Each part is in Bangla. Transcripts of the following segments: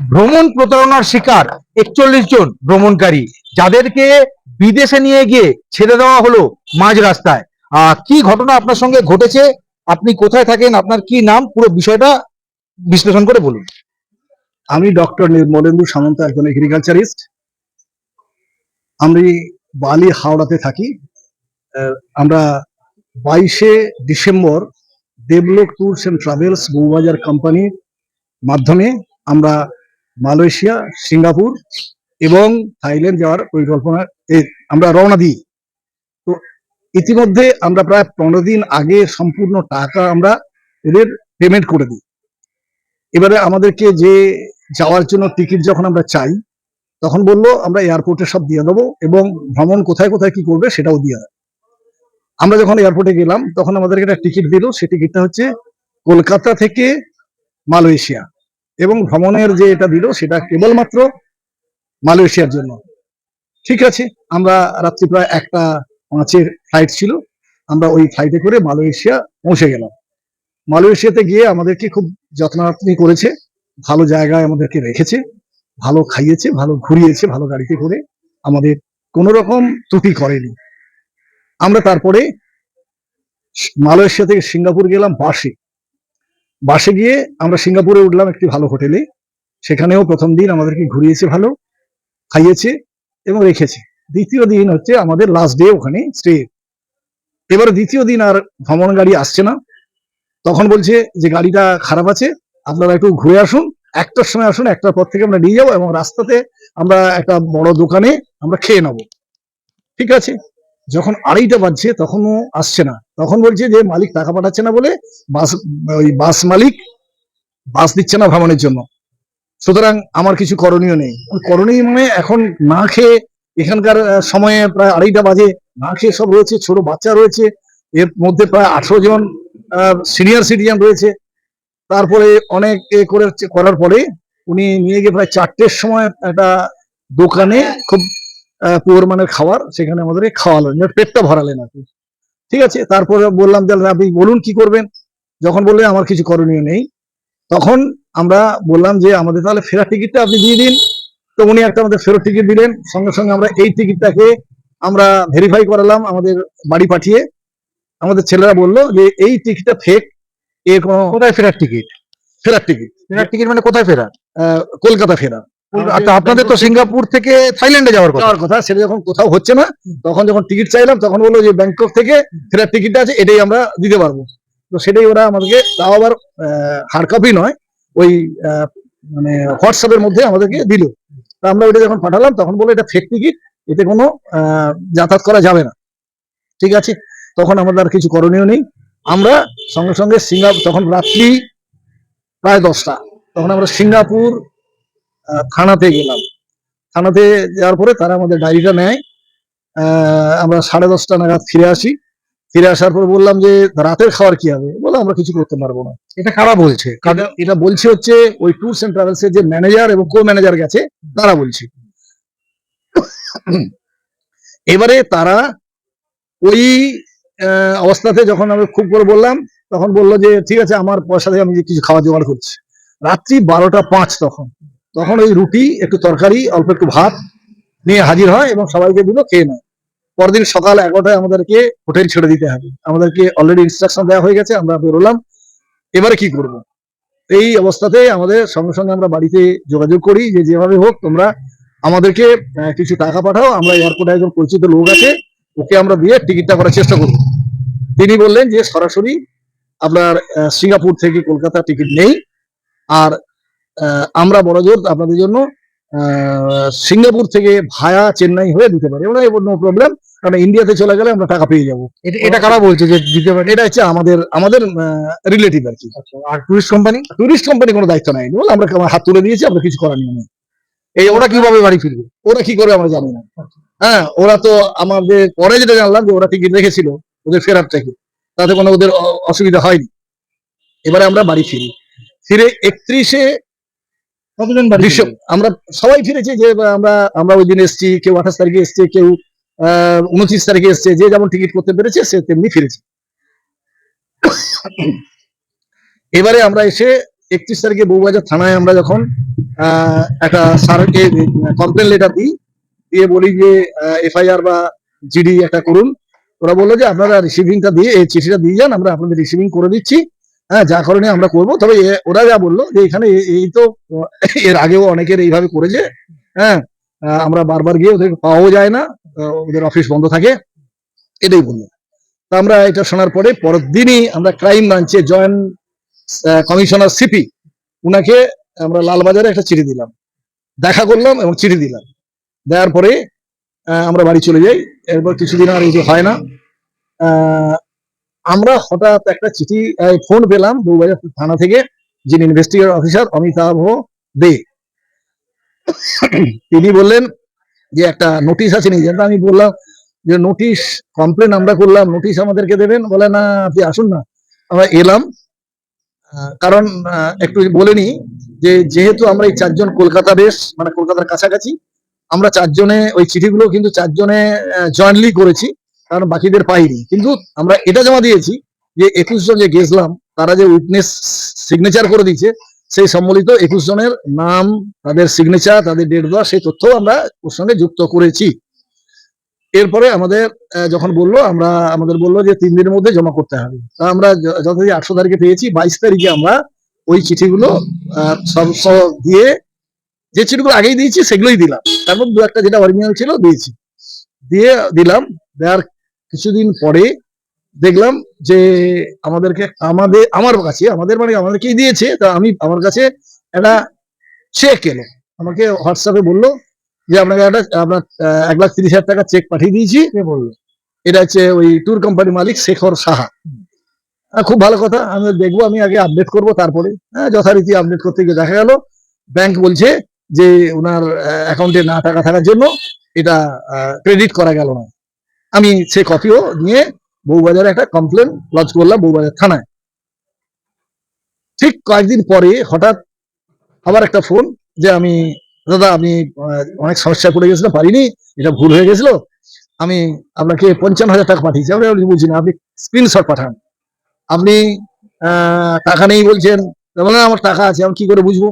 ভ্রমণ প্রতারণার শিকার একচল্লিশ জন ভ্রমণকারী। যাদেরকে বিদেশে নিয়ে গিয়ে ছেড়ে দেওয়া হলো মাঝ রাস্তায়। আহ, কি ঘটনা আপনার সঙ্গে ঘটেছে? আপনি কোথায় থাকেন? আপনার কি নাম? পুরো বিষয়টা বিশ্লেষণ করে বলুন। আমি ডক্টর নির্মলেন্দু সামন্ত, একজন এগ্রিকালচারিস্ট আমি বালি হাওড়াতে থাকি। আমরা বাইশে December Debalok tours and travels Bowbazar কোম্পানির মাধ্যমে আমরা মালয়েশিয়া, সিঙ্গাপুর এবং থাইল্যান্ড যাওয়ার পরিকল্পনা আমরা রওনা দিই। তো ইতিমধ্যে আমরা প্রায় পনেরো দিন আগে সম্পূর্ণ টাকা আমরা এদের পেমেন্ট করে দিই। এবারে আমাদেরকে যে যাওয়ার জন্য টিকিট যখন আমরা চাই, তখন বলল, আমরা এয়ারপোর্টে সব দিয়ে দেবো এবং ভ্রমণ কোথায় কোথায় কি করবে সেটাও দিয়ে দেবে। আমরা যখন এয়ারপোর্টে গেলাম, তখন আমাদেরকে একটা টিকিট দিল সেই টিকিটটা হচ্ছে কলকাতা থেকে মালয়েশিয়া। এবং ভ্রমণের যে এটা দিল সেটা কেবলমাত্র মালয়েশিয়ার জন্য। ঠিক আছে, আমরা রাত্রি প্রায় একটা পাঁচের ফ্লাইট ছিল। আমরা ওই ফ্লাইটে করে মালয়েশিয়া পৌঁছে গেলাম। মালয়েশিয়াতে গিয়ে আমাদেরকে খুব যত্নাত্নি করেছে, ভালো জায়গায় আমাদেরকে রেখেছে, ভালো খাইয়েছে, ভালো ঘুরিয়েছে, ভালো গাড়িতে করে আমাদের কোনো রকম ত্রুটি করেনি। আমরা তারপরে মালয়েশিয়া থেকে সিঙ্গাপুর গেলাম বাসে। বাসে গিয়ে আমরা সিঙ্গাপুরে উঠলাম একটি ভালো হোটেলে। সেখানেও প্রথম দিন আমাদেরকে ঘুরিয়েছে ভালো, খাইয়েছে এবং রেখেছে। দ্বিতীয় দিন হচ্ছে আমাদের লাস্ট ডে ওখানে স্টে এবার দ্বিতীয় দিন আর ভ্রমণ গাড়ি আসছে না। তখন বলছে যে গাড়িটা খারাপ আছে, আপনারা একটু ঘুরে আসুন, একটার সময় আসুন, একটার পর থেকে আমরা নিয়ে যাব এবং রাস্তাতে আমরা একটা বড় দোকানে আমরা খেয়ে নেব। ঠিক আছে? যখন আড়াইটা বাজছে, তখনও আসছে না। তখন বলছে যে, মালিক টাকা পাঠাচ্ছে না বলে বাস, ওই বাস মালিক বাস দিচ্ছে না ভ্রমণের জন্য। সুতরাং আমার কিছু করণীয় নেই। করণীয় মানে এখন না খেয়ে এখানকার সময়ে প্রায় আড়াইটা বাজে, না খেয়ে সব রয়েছে, ছোট বাচ্চা রয়েছে, এর মধ্যে প্রায় আঠারো জন সিনিয়র সিটিজেন রয়েছে। তারপরে অনেক এ করে করার পরে উনি নিয়ে গিয়ে প্রায় চারটের সময় একটা দোকানে খুব পুয়ার মানের খাবার সেখানে আমাদেরকে খাওয়ালেন মানে পেটটা ভরালেন কি। ঠিক আছে? তারপরে বললাম যে আপনি বলুন কি করবেন? যখন বললেন আমার কিছু করণীয় নেই। তখন আমরা বললাম যে আমাদের তাহলে ফেরার টিকিটটা আপনি দিয়ে দিন। তো উনি একটা আমাদের ফেরত টিকিট দিলেন। সঙ্গে সঙ্গে আমরা এই টিকিটটাকে আমরা ভেরিফাই করালাম আমাদের বাড়ি পাঠিয়ে। আমাদের ছেলেরা বলল যে এই টিকিটটা ফেক এর কোনো কোথায় ফেরার টিকিট? ফেরার টিকিট। ফেরার টিকিট মানে কোথায় ফেরার? কলকাতা ফেরা আচ্ছা আপনাদের তো সিঙ্গাপুর থেকে থাইল্যান্ডে যাওয়ার কথা। যাওয়ার কথা সেটা যখন কোথাও হচ্ছে না তখন যখন টিকিট চাইলাম তখন বলল যে ব্যাংকক থেকে ফেরার টিকিটটা আছে এটাই আমরা দিতে পারব। তো সেটাই ওরা আমাদেরকে তাও আবার হার্ড কপি নয় ওই মানে হোয়াটসঅ্যাপের মধ্যে আমাদেরকে দিল। তা আমরা ওইটা যখন পাঠালাম তখন বলল এটা ফেক টিকিট এতে কোনো আহ, যাতায়াত করা যাবে না। ঠিক আছে? তখন আমাদের আর কিছু করণীয় নেই। আমরা সঙ্গে সঙ্গে সিঙ্গাপুর তখন রাত্রি প্রায় দশটা তখন আমরা সিঙ্গাপুর থানাতে গেলাম। থানাতে যাওয়ার পরে তারা আমাদের ডায়েরিটা নেয়। আহ, আমরা সাড়ে দশটা নাগাদ ফিরে আসি। ফিরে আসার পর বললাম যে রাতের খাবার কি হবে? বলে আমরা কিছু করতে পারব না। এটা কারা বলছে? এটা- বলছে হচ্ছে ওই ট্যুরস এন্ড ট্রাভেলস এর যে ম্যানেজার এবং কো ম্যানেজার গেছে তারা বলছে। এবারে তারা ওই অবস্থাতে যখন আমি খুব করে বললাম তখন বলল যে ঠিক আছে আমার পয়সা দিয়ে আমি কিছু খাওয়া জোগাড় করছি। রাত্রি বারোটা পাঁচ তখন। তখন ওই রুটি, একটু তরকারি, অল্প একটু ভাত নিয়ে হাজির হয় এবং সবাইকে দিল, খেয়ে নেয়। পরদিন সকাল এগারোটায় আমাদেরকে হোটেল ছেড়ে দিতে হবে। আমাদেরকে অলরেডি ইনস্ট্রাকশন দেওয়া হয়ে গেছে, আমরা বেরোলাম। এবারে কি করব? এই অবস্থাতে আমাদের সঙ্গে সঙ্গে আমরা বাড়িতে যোগাযোগ করি, যে যেভাবে হোক তোমরা আমাদেরকে কিছু টাকা পাঠাও। আমরা এয়ারপোর্টে একজন পরিচিত লোক আছে, ওকে আমরা দিয়ে টিকিটটা করার চেষ্টা করব। তিনি বললেন যে সরাসরি আপনার সিঙ্গাপুর থেকে কলকাতা টিকিট নেই। আর আমরা বড় জোর আপনাদের জন্য সিঙ্গাপুর থেকে ভায়া চেন্নাই হয়ে দিতে পারি। আমরা নো প্রবলেম কারণ ইন্ডিয়াতে চলে গেলে আমরা টাকা পেয়ে যাব। এটা- কারা বলছে যে দিতে পারে? এটা হচ্ছে আমাদের আমাদের রিলেটিভ আর কি। আর টুরিস্ট কোম্পানি টুরিস্ট কোম্পানি কোনো দায়িত্ব নেয়নি বলে আমরা হাত তুলে দিয়েছি আমরা কিছু করার নেই এই ওরা কীভাবে বাড়ি ফিরবে? ওরা কি করে আমরা জানি না। হ্যাঁ ওরা তো আমাদের পরে যেটা জানলাম যে ওরা টিকিট রেখেছিল ওদের ফেরার থেকে। তাতে কোনো ওদের অসুবিধা হয়নি। এবারে আমরা বাড়ি ফিরি। ফিরে একত্রিশে কতজন ডিসেম্বর আমরা সবাই ফিরেছি যে আমরা আমরা ওই দিন এসছি কেউ আঠাশ তারিখে এসছে কেউ উনত্রিশ তারিখে এসছে যে যেমন টিকিট করতে পেরেছে সে তেমনি ফিরেছে। এবারে আমরা এসে একত্রিশ তারিখে বউবাজার থানায় আমরা যখন আহ, একটা স্যারকে কমপ্লেন লেটার দিই দিয়ে বলি যে এফআইআর বা জিডি একটা করুন। ওরা বলল যে আপনারা রিসিভিংটা দিয়ে এই চিঠিটা দিয়ে যান আমরা আপনাদের রিসিভিং করে দিচ্ছি। হ্যাঁ যা কারণে আমরা করব। তবে ওরা যা বলল যে এখানে এই তো, এর আগেও অনেকের এইভাবে করেছে হ্যাঁ। আমরা বারবার গিয়ে ওদের পাওয়াও যায় না ওদের অফিস বন্ধ থাকে, এটাই বলল তা আমরা এটা শোনার পরে পরের দিনই আমরা ক্রাইম ব্রাঞ্চে জয়েন্ট কমিশনার সিপি উনাকে আমরা লালবাজারে একটা চিঠি দিলাম। দেখা করলাম এবং চিঠি দিলাম। দেওয়ার পরে আমরা বাড়ি চলে যাই। এরপর কিছুদিন আর এই যে হয় না। আমরা হঠাৎ একটা চিঠি ফোন পেলাম বউবাজার থানা থেকে, যিনি ইনভেস্টিগেট অফিসার অমিতাভ দে। তিনি বললেন যে একটা নোটিশ আছে নিজের আমি বললাম যে নোটিশ কমপ্লেন আমরা করলাম নোটিশ আমাদেরকে দেবেন? বলে, না, আপনি আসুন না। আমরা এলাম। কারণ একটু বলে নি যে যেহেতু আমরা এই চারজন কলকাতা বেশ মানে কলকাতার কাছাকাছি, আমরা চারজনে, ওই চিঠিগুলো কিন্তু চারজনে জয়েন্টলি করেছি। কারণ বাকিদের পাইনি। কিন্তু আমরা এটা জমা দিয়েছি যে একুশ জন যে গেছিলাম তারা যে উইটনেস সিগনেচার করে দিচ্ছে সেই সম্বলিত একুশ জনের নাম, তাদের সিগনেচার, তাদের ডেট দেওয়া সেই তথ্য আমরা ওর সঙ্গে যুক্ত করেছি। এরপরে আমাদের যখন বলল, আমরা, আমাদের বলল যে তিন দিনের মধ্যে জমা করতে হবে। তা আমরা য- যথারীতি আটশো তারিখে পেয়েছি, বাইশ তারিখে আমরা ওই চিঠিগুলো সব দিয়ে যে চিঠিগুলো আগেই দিয়েছি, সেগুলোই দিলাম। তারপর দু একটা যেটা অরিজিনাল ছিল দিয়েছি। দিয়ে দিলাম, দেওয়ার কিছুদিন পরে দেখলাম যে আমাদেরকে আমাদের আমার কাছে আমাদের মানে আমাদেরকেই দিয়েছে তা আমি আমার কাছে একটা চেক এলো। আমাকে হোয়াটসঅ্যাপে বলল যে আপনাকে একটা আপনার এক লাখ তিরিশ হাজার টাকা চেক পাঠিয়ে দিয়েছি। বলল? এটা হচ্ছে ওই ট্যুর কোম্পানি মালিক শেখর সাহা। খুব ভালো কথা আমি দেখব আমি আগে আপডেট করব তারপরে। হ্যাঁ যথারীতি আপডেট করতে গিয়ে দেখা গেল ব্যাংক বলছে যে ওনার অ্যাকাউন্টে না টাকা থাকার জন্য এটা ক্রেডিট করা গেল না। আমি সে কপিও নিয়ে বউবাজারে একটা কমপ্লেন লঞ্চ করলাম বউবাজার থানায়। ঠিক কয়েকদিন পরে হঠাৎ আবার একটা ফোন যে আমি, দাদা আমি অনেক সমস্যা পড়ে গেছিলাম পারিনি, এটা ভুল হয়ে গেছিল, আমি আপনাকে পঞ্চান্ন হাজার টাকা পাঠিয়েছি। বুঝি না, আপনি স্ক্রিনশট পাঠান। আপনি টাকা নেই বলছেন। বলে আমার টাকা আছে, আমি কি করে বুঝব?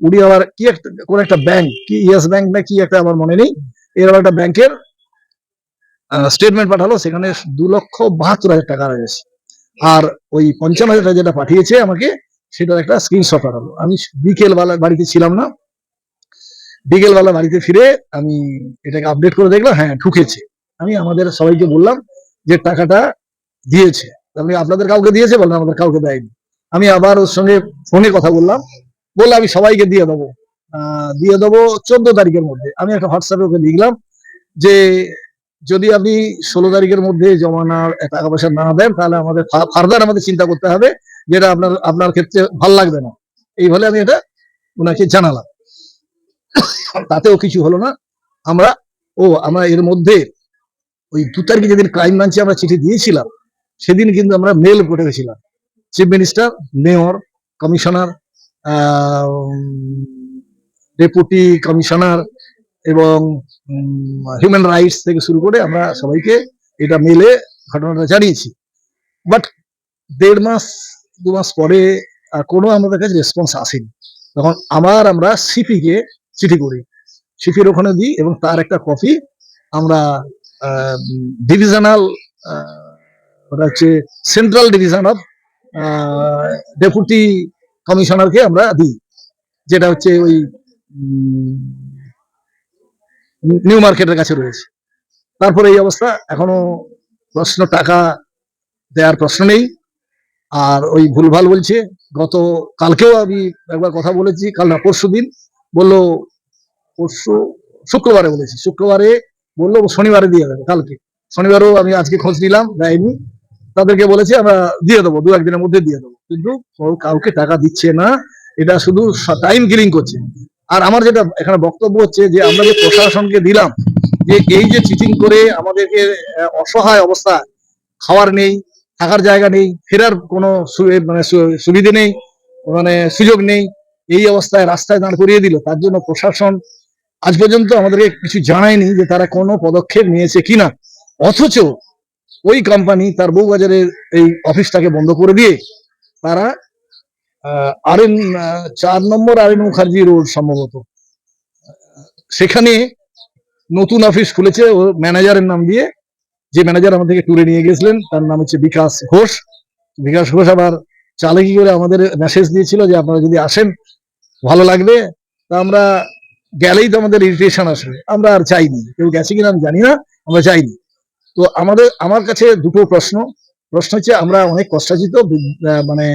উনি আবার, কি একটা, কোন একটা ব্যাংক কি ইয়েস ব্যাংক না কি একটা আমার মনে নেই এরকম একটা ব্যাংকের স্টেটমেন্ট পাঠালো, সেখানে দু লক্ষ বাহাত্তর হাজার টাকা রয়েছে। আর ওই পঞ্চান্ন হাজার টাকা যেটা পাঠিয়েছে আমাকে, সেটার একটা স্ক্রিনশট পাঠালো। আমি বিকেল বেলা বাড়িতে ছিলাম না। বিকেল বেলা বাড়িতে ফিরে আমি এটাকে আপডেট করে দেখলাম হ্যাঁ ঢুকেছে। আমি আমাদের সবাইকে বললাম যে টাকাটা দিয়েছে। আপনি আপনাদের কাউকে দিয়েছে বললাম আমাদের কাউকে দেয়নি। আমি আবার ওর সঙ্গে ফোনে কথা বললাম। বললাম আমি সবাইকে দিয়ে দেবো। দিয়ে দেবো চোদ্দ তারিখের মধ্যে। আমি একটা হোয়াটসঅ্যাপে ওকে লিখলাম যে যদি আপনি ষোলো তারিখের মধ্যে জমা না টাকা পয়সা না দেন, তাহলে আমাদের ফার্দার আমাদের চিন্তা করতে হবে যেটা আপনার আপনার ক্ষেত্রে ভালো লাগবে না। এই বলে আমি এটা ওনাকে জানালাম। তাতেও কিছু হলো না। আমরা, ও, আমরা এর মধ্যে ওই দু তারিখে যেদিন ক্রাইম ব্রাঞ্চে আমরা চিঠি দিয়েছিলাম, সেদিন কিন্তু আমরা মেল করে গেছিলাম chief minister mayor commissioner deputy commissioner এবং হিউম্যান রাইটস থেকে শুরু করে আমরা সবাইকে এটা মেলে ঘটনাটা জানিয়েছি। বাট দেড় মাস, দু মাস পরে কোনো আমাদের কাছে রেসপন্স আসেনি। তখন আবার আমরা সিপি কে চিঠি করি। সিপির ওখানে দিই এবং তার একটা কপি আমরা ডিভিশনাল ওটা হচ্ছে সেন্ট্রাল ডিভিশন অফ ডেপুটি কমিশনারকে আমরা দিই। যেটা হচ্ছে ওই নিউ মার্কেটের কাছে রয়েছে। তারপরে এই অবস্থা, এখনও প্রশ্ন, টাকা দেওয়ার প্রশ্ন নেই। আর ওই ভুলভাল বলছে, গত, কালকেও আমি একবার কথা বলেছি, কাল না, পরশু দিন বলল, পরশু, শুক্রবারে বলেছি, শুক্রবারে বলল, শনিবারে দিয়ে দেবে, কালকে। শনিবারও আমি আজকে খোঁজ নিলাম, দেয়নি। তাদেরকে বলেছি, আমরা দিয়ে দেবো দু একদিনের মধ্যে দিয়ে দেবো। কিন্তু কাউকে টাকা দিচ্ছে না, এটা শুধু টাইম কিলিং করছে। আর আমার যেটা এখানে বক্তব্য হচ্ছে যে আমরা যে প্রশাসনকে দিলাম, যে এই যে চিটিং করে আমাদেরকে অসহায় অবস্থা, খাওয়ার নেই, থাকার জায়গা নেই, ফেরার কোনো মানে সুবিধে নেই মানে সুযোগ নেই, এই অবস্থায় রাস্তায় দাঁড় করিয়ে দিল, তার জন্য প্রশাসন আজ পর্যন্ত আমাদেরকে কিছু জানায়নি যে তারা কোনো পদক্ষেপ নিয়েছে কিনা। অথচ ওই কোম্পানি তার বউবাজারের এই অফিসটাকে বন্ধ করে দিয়ে তারা আর এন চার নম্বর আর এন মুখার্জি রোড সম্ভবত। সেখানে নতুন অফিস খুলেছে, ও ম্যানেজারের নাম দিয়ে। যে ম্যানেজার আমাদেরকে ট্যুরে নিয়ে গেছিলেন, তার নাম হচ্ছে বিকাশ ঘোষ। বিকাশ ঘোষ আবার চালাকি করে আমাদের মেসেজ দিয়েছিল যে আপনারা যদি আসেন, ভালো লাগবে। তা আমরা গেলেই তো আমাদের ইরিটেশন আসবে। আমরা আর চাইনি। কেউ গেছে কিনা আমি জানি না, আমরা চাইনি। তো আমাদের, আমার কাছে দুটো প্রশ্ন। প্রশ্ন হচ্ছে, আমরা অনেক কষ্টাচিত মানে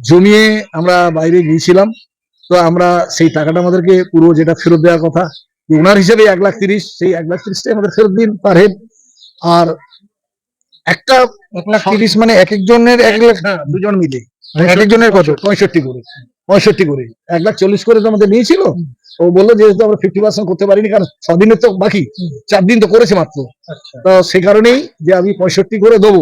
জমিয়ে আমরা বাইরে গিয়েছিলাম তো আমরা সেই টাকাটা আমাদেরকে পুরো যেটা ফেরত দেওয়ার কথা ওনার হিসেবে এক লাখ তিরিশ সেই এক লাখ তিরিশটাই আমাদের ফেরত দিন পার হেড আর একটা এক লাখ তিরিশ। মানে এক একজনের এক লাখ হ্যাঁ দুজন মিলে। এক একজনের কত? পঁয়ষট্টি করে। পঁয়ষট্টি করে। এক লাখ চল্লিশ করে তো আমাদের নিয়েছিল। ও বলল যেহেতু আমরা ফিফটি পার্সেন্ট করতে পারিনি কারণ ছ দিনের তো বাকি। চার দিন তো করেছে মাত্র। তো সে কারণেই যে আমি পঁয়ষট্টি করে দেবো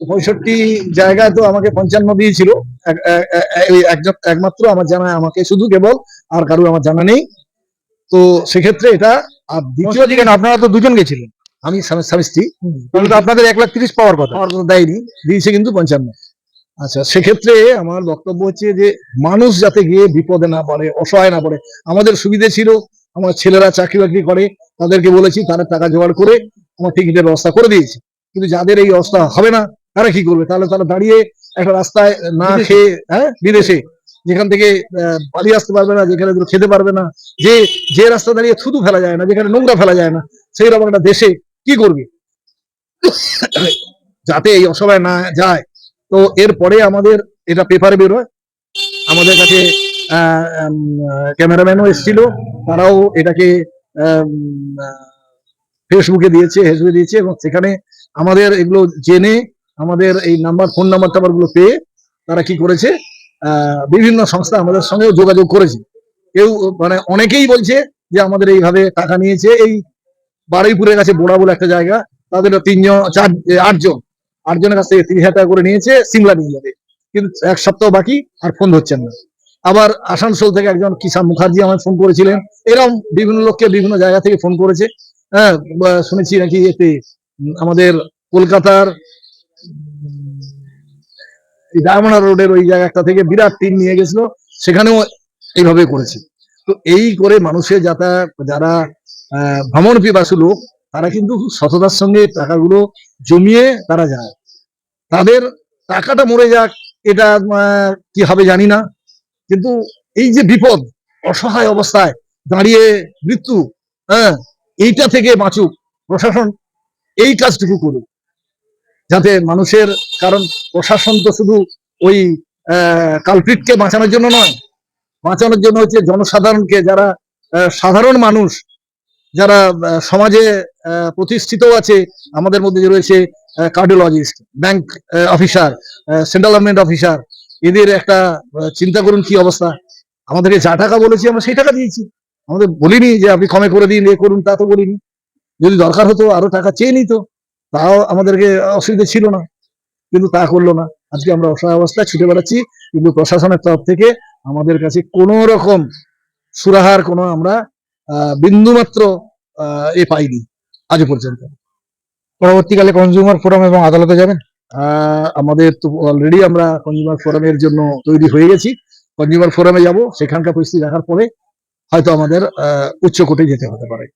পঁয়ষট্টি জায়গায় তো আমাকে পঞ্চান্ন দিয়েছিল একমাত্র আমার জানা আমাকে শুধু কেবল আর কারও আমার জানা নেই। তো সেক্ষেত্রে এটা আর দ্বিতীয় দিকে আপনারা তো দুজন গেছিলেন। আমি স্বামী স্ত্রী। তাহলে তো আপনাদের এক লাখ তিরিশ পাওয়ার কথা। আমার কোনো দেয়নি। দিয়েছে কিন্তু পঞ্চান্ন। আচ্ছা সেক্ষেত্রে আমার বক্তব্য হচ্ছে যে মানুষ যাতে গিয়ে বিপদে না পড়ে অসহায় না পড়ে আমাদের সুবিধে ছিল। আমার ছেলেরা চাকরি বাকরি করে তাদেরকে বলেছি তারা টাকা জোগাড় করে আমার টিকিটের ব্যবস্থা করে দিয়েছি। কিন্তু যাদের এই অবস্থা হবে না তারা কি করবে? তাহলে তারা দাঁড়িয়ে একটা রাস্তায় না খেয়ে হ্যাঁ? বিদেশে। যেখান থেকে পালিয়ে আসতে পারবে না যেখানে খেতে পারবে না যে যে রাস্তা দাঁড়িয়ে থুতু ফেলা যায় না যেখানে নোংরা ফেলা যায় না সেই রকম একটা দেশে কি করবে? যাতে এই অসভায় না যায়। তো এরপরে আমাদের এটা পেপারে বেরোয়। আমাদের কাছে ক্যামেরাম্যানও এসেছিল। তারাও এটাকে ফেসবুকে দিয়েছে ফেসবুকে দিয়েছে এবং সেখানে আমাদের এগুলো জেনে আমাদের এই নাম্বার, ফোন নাম্বার টাম্বারগুলো পেয়ে তারা কি করেছে বিভিন্ন সংস্থা আমাদের সঙ্গেও যোগাযোগ করেছে। কেউ মানে অনেকেই বলছে যে আমাদের এইভাবে টাকা নিয়েছে। এই বারুইপুরের কাছে বোড়া বলে একটা জায়গা, তাদের তিনজন, চার আটজন, আটজনের কাছ থেকে তিরিশ হাজার টাকা করে নিয়েছে, সিমলা নিয়ে যাবে। কিন্তু এক সপ্তাহ বাকি, আর ফোন ধরছেন না। আবার আসানসোল থেকে একজন কিষান মুখার্জি আমায় ফোন করেছিলেন। এরকম বিভিন্ন লোককে বিভিন্ন জায়গা থেকে ফোন করেছে। হ্যাঁ শুনেছি নাকি এতে আমাদের কলকাতার এই রোডের ওই জায়গাটা থেকে বিরাট টিম নিয়ে গেছিল, সেখানেও এইভাবে করেছে। তো এই করে মানুষের যাতায়াত যারা ভ্রমণ পিপাসু লোক, তারা কিন্তু সততার সঙ্গে টাকাগুলো জমিয়ে তারা যায়। তাদের টাকাটা মরে যাক, এটা কি হবে জানি না। কিন্তু এই যে বিপদ, অসহায় অবস্থায় দাঁড়িয়ে মৃত্যু হ্যাঁ এইটা থেকে বাঁচুক প্রশাসন, এই কাজটুকু করুক। যাতে মানুষের, কারণ প্রশাসন তো শুধু ওই কালপিটকে বাঁচানোর জন্য নয়। বাঁচানোর জন্য হচ্ছে জনসাধারণকে, যারা সাধারণ মানুষ, যারা সমাজে প্রতিষ্ঠিত আছে, আমাদের মধ্যে রয়েছে cardiologist bank officer central government officer এদের একটা চিন্তা করুন কি অবস্থা। আমাদেরকে যা টাকা বলেছি আমরা সেই টাকা দিয়েছি। আমাদের বলিনি যে আপনি কমে করে দিন, এ করুন, তা তো বলিনি। যদি দরকার হতো, আরও টাকা চেয়ে নিত। তাও আমাদেরকে অসুবিধা ছিল না কিন্তু তা করল না। আজকে আমরা অসহায় অবস্থায় ছুটে বেড়াচ্ছি কিন্তু প্রশাসনের তরফ থেকে আমাদের কাছে কোনো রকম সুরাহার কোনো আমরা বিন্দুমাত্র এ পাইনি আজ পর্যন্ত। পরবর্তীকালে কনজিউমার ফোরাম এবং আদালতে যাবেন? আহ, আমাদের তো অলরেডি আমরা কনজিউমার ফোরামের জন্য তৈরি হয়ে গেছি। কনজিউমার ফোরামে যাব সেখানকার পরিস্থিতি দেখার পরে হয়তো আমাদের আহ, উচ্চ কোর্টে যেতে হতে পারে।